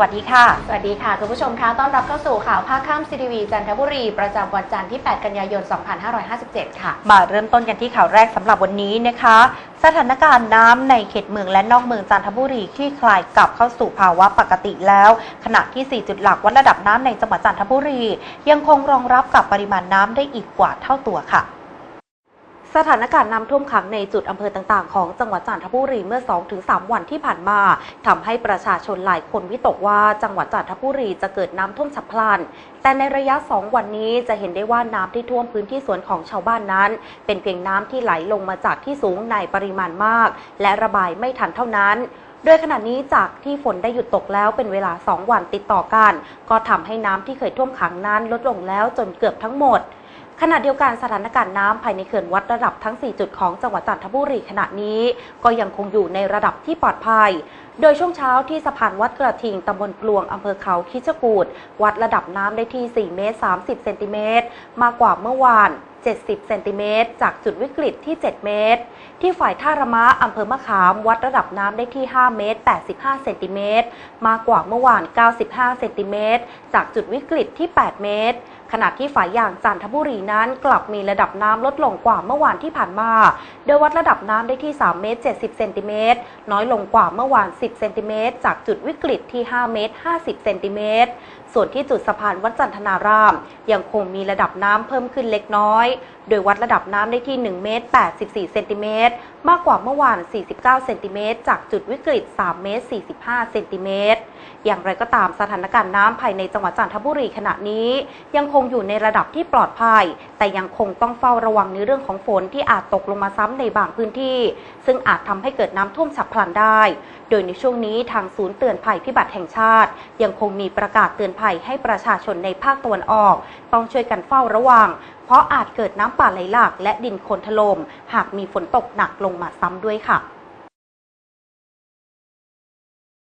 วัสดีค่ะ สวัสดีค่ะ คุณผู้ชมคะต้อนรับเข้าสู่ข่าวภาคค่ำซีทีวีจันทบุรี ประจำวันจันทร์ที่ 8 กันยายน 2557 ค่ะ มาเริ่มต้นกันที่ข่าวแรกสำหรับวันนี้นะคะ สถานการณ์น้ำในเขตเมืองและนอกเมืองจันทบุรีคลี่คลายกลับเข้าสู่ภาวะปกติแล้ว ขณะที่ 4 จุดหลักวัดระดับน้ำในจังหวัดจันทบุรี ยังคงรองรับกับปริมาณน้ำได้อีกกว่าเท่าตัวค่ะ สถานการณ์น้ำท่วมขังในจุดอำเภอต่างๆ ของจังหวัดจันทบุรีเมื่อ 2-3 วันที่ผ่านมาทำให้ประชาชนหลายคนวิตกว่าจังหวัดจันทบุรีจะเกิดน้ำท่วมฉับพลัน แต่ในระยะ 2 วันนี้จะเห็นได้ว่าน้ำที่ท่วมพื้นที่สวนของชาวบ้านนั้น เป็นเพียงน้ำที่ไหลลงมาจากที่สูงในปริมาณมาก และระบายไม่ทันเท่านั้นโดยขณะนี้จากที่ฝนได้หยุดตกแล้วเป็นเวลา 2 วันติดต่อกัน ก็ทำให้น้ำที่เคยท่วมขังนั้นลดลงแล้วจนเกือบทั้งหมด ขณะเดียวกันสถานการณ์น้ำภายในเขื่อนวัดระดับทั้ง 4 จุดของจังหวัดจันทบุรีขณะนี้ ก็ยังคงอยู่ในระดับที่ปลอดภัย โดยช่วงเช้าที่สะพานวัดกระทิงตำบลกลวงอำเภอเขาคิชกูดวัดระดับน้ำได้ที่ 4 เมตร 30 เซนติเมตร มากกว่าเมื่อวาน70เซนติเมตรจากจุดวิกฤตที่ 7 เมตร ที่ฝ่ายท่าระมะอำเภอมะขาม วัดระดับน้ำได้ที่ 5 เมตร 85 เซนติเมตร มากกว่าเมื่อวาน 95 เซนติเมตรจากจุดวิกฤตที่ 8 เมตร ขณะที่ฝ่ายอย่างจันทบุรีนั้นกลับมีระดับน้ำลดลงกว่าเมื่อวานที่ผ่านมา โดยวัดระดับน้ำได้ที่ 3 เมตร 70 เซนติเมตร น้อยลงกว่าเมื่อวาน 10 เซนติเมตร จากจุดวิกฤตที่ 5 เมตร 50 เซนติเมตร ส่วนที่จุดสะพานวัดจันทนาราม ยังคงมีระดับน้ำเพิ่มขึ้นเล็กน้อย โดยวัดระดับน้ำได้ที่ 1 เมตร 84 เซนติเมตร มากกว่าเมื่อวาน 49 เซนติเมตร จากจุดวิกฤต 3 เมตร 45 เซนติเมตร อย่างไรก็ตามสถานการณ์น้ำภายในจังหวัดจันทบุรีขณะนี้ยังคงงอยู่ในระดับที่ปลอดภัย แต่ยังคงต้องเฝ้าระวังในเรื่องของฝนที่อาจตกลงมาซ้ำในบางพื้นที่ ซึ่งอาจทำให้เกิดน้ำท่วมฉับพลันได้ โดยในช่วงนี้ทางศูนย์เตือนภัยพิบัติแห่งชาติ ยังคงมีประกาศเตือนภัยให้ประชาชนในภาคตะวันออก ต้องช่วยกันเฝ้าระวัง เพราะอาจเกิดน้ำป่าไหลหลากและดินโคลนถล่มหากมีฝนตกหนักลงมาซ้ำด้วยค่ะ